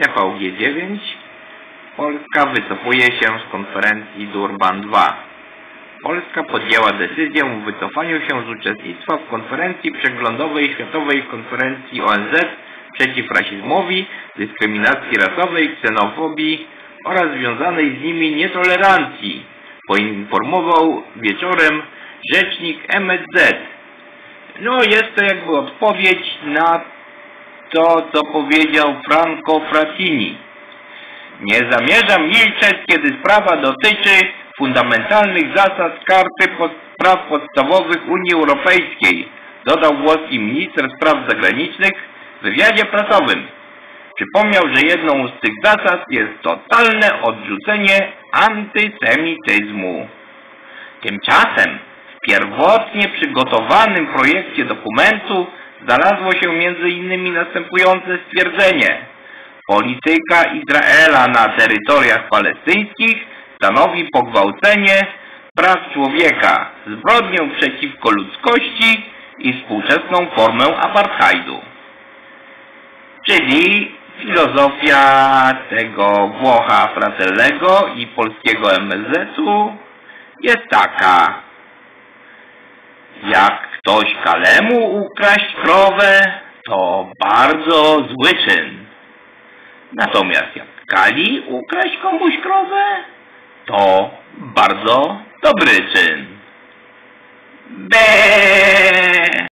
TVG9 Polska wycofuje się z konferencji Durban 2. Polska podjęła decyzję o wycofaniu się z uczestnictwa w konferencji przeglądowej Światowej Konferencji ONZ przeciw rasizmowi, dyskryminacji rasowej, ksenofobii oraz związanej z nimi nietolerancji, poinformował wieczorem rzecznik MSZ. No jest to jakby odpowiedź na to, co powiedział Franco Frattini. Nie zamierzam milczeć, kiedy sprawa dotyczy fundamentalnych zasad karty pod praw podstawowych Unii Europejskiej, dodał włoski minister spraw zagranicznych w wywiadzie prasowym. Przypomniał, że jedną z tych zasad jest totalne odrzucenie antysemityzmu. Tymczasem w pierwotnie przygotowanym projekcie dokumentu znalazło się między innymi następujące stwierdzenie. Polityka Izraela na terytoriach palestyńskich stanowi pogwałcenie praw człowieka, zbrodnię przeciwko ludzkości i współczesną formę apartheidu. Czyli filozofia tego Włocha Fratellego i polskiego MSZ-u jest taka. Jak ktoś kalemu ukraść krowę, to bardzo zły czyn. Natomiast jak kali ukraść komuś krowę, to bardzo dobry czyn.